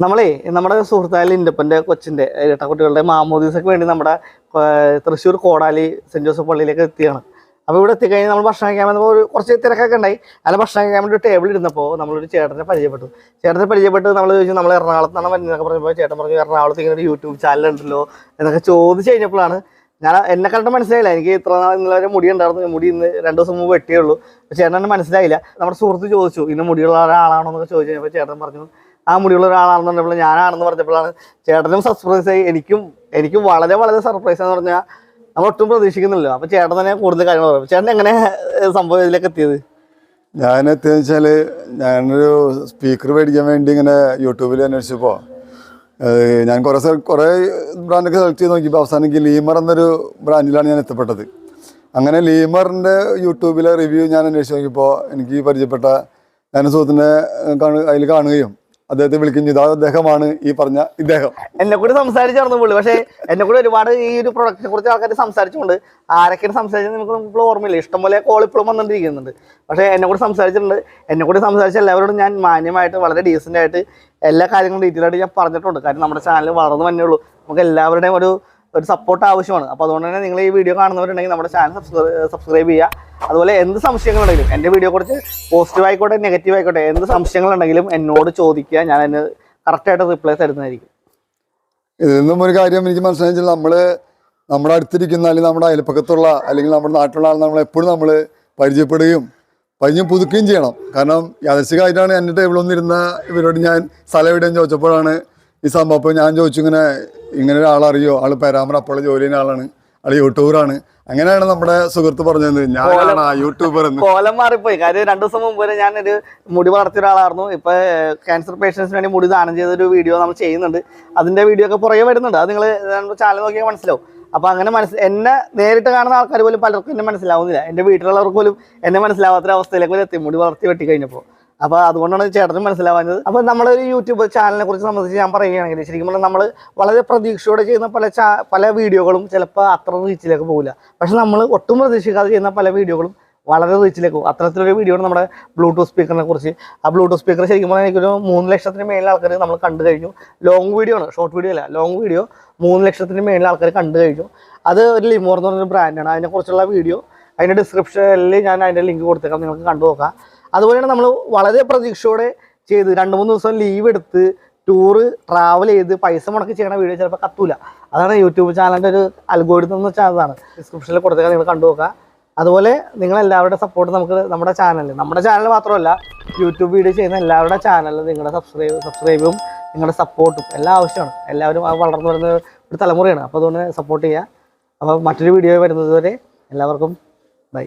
നമ്മളേ നമ്മുടെ സുഹൃത്തായ ഇൻഡപ്പന്റെ കൊച്ചിന്റെ ഇരട്ടക്കുട്ടികളുടെ മാമോദീസൊക്കെ വേണ്ടി നമ്മുടെ തൃശ്ശൂർ കോടാലി സെന്റ് ജോസഫ് പള്ളിയിലേക്ക് എത്തിയാണ്. അപ്പോൾ ഇവിടെ എത്തിക്കഴിഞ്ഞാൽ നമ്മൾ ഭക്ഷണം കഴിക്കാൻ വന്നപ്പോൾ ഒരു കുറച്ച് തിരക്കൊക്കെ ഉണ്ടായി. അല്ല ഭക്ഷണം കഴിക്കാൻ വേണ്ടി ടേബിൾ ഇരുന്നപ്പോൾ നമ്മളൊരു ചേട്ടനെ പരിചയപ്പെട്ടു. ചേട്ടനെ പരിചയപ്പെട്ട് നമ്മൾ ചോദിച്ചു നമ്മൾ എറണാകുളത്ത് നിന്നാണ് വരുന്നതൊക്കെ പറഞ്ഞപ്പോൾ ചേട്ടൻ പറഞ്ഞു എറണാകുളത്ത് ഇങ്ങനെ ഒരു യൂട്യൂബ് ചാനൽ ഉണ്ടല്ലോ എന്നൊക്കെ ചോദിച്ചു കഴിഞ്ഞപ്പോഴാണ് ഞാൻ എന്നെ കണ്ടിട്ട് മനസ്സിലായില്ല. എനിക്ക് ഇത്ര നാൾ ഇന്നലെ വരെ മുടി ഉണ്ടായിരുന്നു. മുടി ഇന്ന് രണ്ട് ദിവസം മുമ്പ് വെട്ടിയേ ഉള്ളൂ. ചേട്ടൻ മനസ്സിലായില്ല. നമ്മുടെ സുഹൃത്ത് ചോദിച്ചു ഇന്ന് മുടിയുള്ള ഒരാളാണോ എന്നൊക്കെ ചോദിച്ചു കഴിഞ്ഞപ്പോൾ ചേട്ടൻ പറഞ്ഞു ആ മുടിയുള്ള ഒരാളാണെന്ന് പറഞ്ഞപ്പോൾ ഞാനാണെന്ന് പറഞ്ഞപ്പോഴാണ് ചേട്ടനും സർപ്രൈസ് ആയി. എനിക്കും എനിക്കും വളരെ വളരെ സർപ്രൈസ് എന്ന് പറഞ്ഞാൽ നമ്മൾ ഒട്ടും പ്രതീക്ഷിക്കുന്നില്ല അപ്പോൾ ചേട്ടൻ തന്നെ കൂടുതൽ കാര്യങ്ങൾ പറയും. ചേട്ടൻ എങ്ങനെ സംഭവം ഇതിലേക്ക് എത്തിയത്? ഞാൻ എത്തിയെന്ന് വെച്ചാൽ ഞാനൊരു സ്പീക്കർ മേടിക്കാൻ വേണ്ടി ഇങ്ങനെ യൂട്യൂബിൽ അന്വേഷിച്ചപ്പോൾ ഞാൻ കുറേ കുറേ ബ്രാൻഡൊക്കെ സെലക്ട് ചെയ്ത് നോക്കിയപ്പോൾ അവസാനം ലീമർ എന്നൊരു ബ്രാൻഡിലാണ് ഞാൻ എത്തപ്പെട്ടത്. അങ്ങനെ ലീമറിന്റെ യൂട്യൂബിലെ റിവ്യൂ ഞാൻ അന്വേഷിച്ച് നോക്കിയപ്പോൾ എനിക്ക് പരിചയപ്പെട്ട ഞാൻ സുഹൃത്തിനെ കാണു അതിൽ കാണുകയും അദ്ദേഹത്തെ വിളിക്കുകയും ഇതാ അദ്ദേഹമാണ് ഈ പറഞ്ഞ ഇദ്ദേഹം. എന്നെ കൂടി സംസാരിച്ചായിരുന്നു പുള്ളി. പക്ഷേ എന്നെ കൂടി ഒരുപാട് ഈ ഒരു പ്രൊഡക്റ്റിനെ കുറിച്ച് ആൾക്കാർ സംസാരിച്ചുകൊണ്ട് ആരൊക്കെയാണ് സംസാരിച്ചത് നമുക്ക് ഇപ്പോൾ ഓർമ്മയില്ല. ഇഷ്ടംപോലെ കോൾ ഇപ്പോഴും വന്നുകൊണ്ടിരിക്കുന്നുണ്ട്. പക്ഷേ എന്നെ കൂടി സംസാരിച്ചിട്ടുണ്ട്. എന്നെ കൂടി സംസാരിച്ച എല്ലാവരോടും ഞാൻ മാന്യമായിട്ട് വളരെ ഡീസന്റ് ആയിട്ട് എല്ലാ കാര്യങ്ങളും ഡീറ്റെയിൽ ആയിട്ട് ഞാൻ പറഞ്ഞിട്ടുണ്ട്. കാരണം നമ്മുടെ ചാനൽ വളർന്നു തന്നെ ഉള്ളൂ. നമുക്ക് എല്ലാവരുടെയും ഒരു ഒരു സപ്പോർട്ട് ആവശ്യമാണ്. അപ്പോൾ അതുകൊണ്ട് തന്നെ നിങ്ങൾ ഈ വീഡിയോ കാണുന്നവരുണ്ടെങ്കിൽ നമ്മുടെ ചാനൽ സബ്സ്ക്രൈബ് ചെയ്യുക. അതുപോലെ എന്ത് സംശയങ്ങളുണ്ടെങ്കിലും എന്റെ വീഡിയോ കുറിച്ച് പോസിറ്റീവ് ആയിക്കോട്ടെ നെഗറ്റീവ് ആയിക്കോട്ടെ എന്ത് സംശയങ്ങളുണ്ടെങ്കിലും എന്നോട് ചോദിക്കുക. ഞാൻ അതിന് കറക്റ്റായിട്ട് റിപ്ലൈ തരുന്നതായിരിക്കും. ഇതിൽ നിന്നും ഒരു കാര്യം എനിക്ക് മനസ്സിലായിച്ചാൽ നമ്മൾ നമ്മുടെ അടുത്തിരിക്കുന്ന അല്ലെങ്കിൽ നമ്മുടെ അയൽപ്പക്കത്തുള്ള അല്ലെങ്കിൽ നമ്മുടെ നാട്ടിലുള്ള ആൾ നമ്മൾ എപ്പോഴും നമ്മൾ പരിചയപ്പെടുകയും പരിചയം പുതുക്കുകയും ചെയ്യണം. കാരണം യാദർശികമായിട്ടാണ് എന്റെ ടേബിൾ ഇവരോട് ഞാൻ സ്ഥലം എവിടെയെന്ന് ചോദിച്ചപ്പോഴാണ് ഈ സംഭവം. അപ്പോൾ ഞാൻ ചോദിച്ചു ഇങ്ങനെ ഇങ്ങനെ ഒരാളറിയോ ആൾ പേരാമ്പ്ര അപ്പോൾ ജോലി ചെയ്യുന്ന ആളാണ്. ആൾ യൂട്യൂബറാണ്. അങ്ങനെയാണ് നമ്മുടെ സുഹൃത്ത് പറഞ്ഞത്. ഞാനാണ് ആ യൂട്യൂബർ കോലം മാറിപ്പോയി. കാര്യം രണ്ടു ദിവസം മുമ്പ് വരെ ഒരു മുടി വളർത്തിയ ഒരാളായിരുന്നു. ഇപ്പൊ ക്യാൻസർ പേഷ്യൻസിന് വേണ്ടി മുടി ദാനം ചെയ്ത ഒരു വീഡിയോ നമ്മൾ ചെയ്യുന്നുണ്ട്. അതിന്റെ വീഡിയോ ഒക്കെ പുറകെ വരുന്നുണ്ട്. അത് നിങ്ങൾ ചാനൽ നോക്കിയാൽ മനസ്സിലാവും. അപ്പൊ അങ്ങനെ മനസ്സിൽ എന്നെ നേരിട്ട് കാണുന്ന ആൾക്കാർ പോലും പലർക്കും എന്നെ മനസ്സിലാവുന്നില്ല. എന്റെ വീട്ടിലുള്ളവർക്ക് പോലും എന്നെ മനസ്സിലാവാത്ത അവസ്ഥയിലേക്ക് എത്തി. മുടി വളർത്തി വെട്ടി കഴിഞ്ഞപ്പോൾ അപ്പോൾ അതുകൊണ്ടാണ് ചേട്ടനും മനസ്സിലാവാഞ്ഞത്. അപ്പോൾ ഒരു യൂട്യൂബ് ചാനലിനെ കുറിച്ച് സംബന്ധിച്ച് ഞാൻ പറയുകയാണെങ്കിൽ ശരിക്കും പറഞ്ഞാൽ നമ്മൾ വളരെ പ്രതീക്ഷയോടെ ചെയ്യുന്ന പല പല വീഡിയോകളും ചിലപ്പോൾ അത്ര റീച്ചിലേക്ക് പോകില്ല പക്ഷെ നമ്മൾ ഒട്ടും പ്രതീക്ഷിക്കാതെ ചെയ്യുന്ന പല വീഡിയോകളും വളരെ റീച്ചിലേക്ക് പോകും. അത്തരത്തിലൊരു വീഡിയോ ആണ് നമ്മുടെ ബ്ലൂടൂത്ത് സ്പീക്കറിനെ കുറിച്ച്. ആ ബ്ലൂടൂത്ത് സ്പീക്കർ ശരിക്കും പറഞ്ഞാൽ എനിക്കൊരു മൂന്ന് ലക്ഷത്തിന് മേളിൽ ആൾക്കാർ നമ്മൾ കണ്ടു കഴിഞ്ഞു. ലോങ് വീഡിയോ ആണ് ഷോർട്ട് വീഡിയോ അല്ല ലോങ് വീഡിയോ മൂന്ന് ലക്ഷത്തിന് മേളിൽ ആൾക്കാർ കണ്ടു കഴിഞ്ഞു. അത് ഒരു ലിമോർ എന്ന് പറഞ്ഞൊരു ബ്രാൻഡാണ് അതിനെക്കുറിച്ചുള്ള വീഡിയോ അതിന്റെ ഡിസ്ക്രിപ്ഷനിൽ ഞാൻ അതിന്റെ ലിങ്ക് കൊടുത്തേക്കാം നിങ്ങൾക്ക് കണ്ടു നോക്കാം. അതുപോലെയാണ് നമ്മൾ വളരെ പ്രതീക്ഷയോടെ ചെയ്ത് രണ്ട് മൂന്ന് ദിവസം ലീവ് എടുത്ത് ടൂറ് ട്രാവൽ ചെയ്ത് പൈസ മുടക്കി ചെയ്യണ വീഡിയോ ചിലപ്പോൾ കത്തൂല. അതാണ് യൂട്യൂബ് ചാനലിന്റെ ഒരു അൽഗോരിതം എന്ന് വെച്ചാൽ അതാണ്. ഡിസ്ക്രിപ്ഷനിൽ കൊടുത്തേക്കാൻ നിങ്ങൾ കണ്ടു നോക്കുക. അതുപോലെ നിങ്ങൾ എല്ലാവരുടെ സപ്പോർട്ട് നമുക്ക് നമ്മുടെ ചാനലിൽ നമ്മുടെ ചാനൽ മാത്രമല്ല യൂട്യൂബ് വീഡിയോ ചെയ്യുന്ന എല്ലാവരുടെ ചാനലിൽ നിങ്ങളുടെ സബ്സ്ക്രൈബ് സബ്സ്ക്രൈബും നിങ്ങളുടെ സപ്പോർട്ടും എല്ലാം ആവശ്യമാണ്. എല്ലാവരും വളർന്നു വരുന്ന ഒരു തലമുറയാണ്. അപ്പോൾ അതുകൊണ്ട് സപ്പോർട്ട് ചെയ്യുക അപ്പോൾ മറ്റൊരു വീഡിയോ വരുന്നത് വരെ എല്ലാവർക്കും ബൈ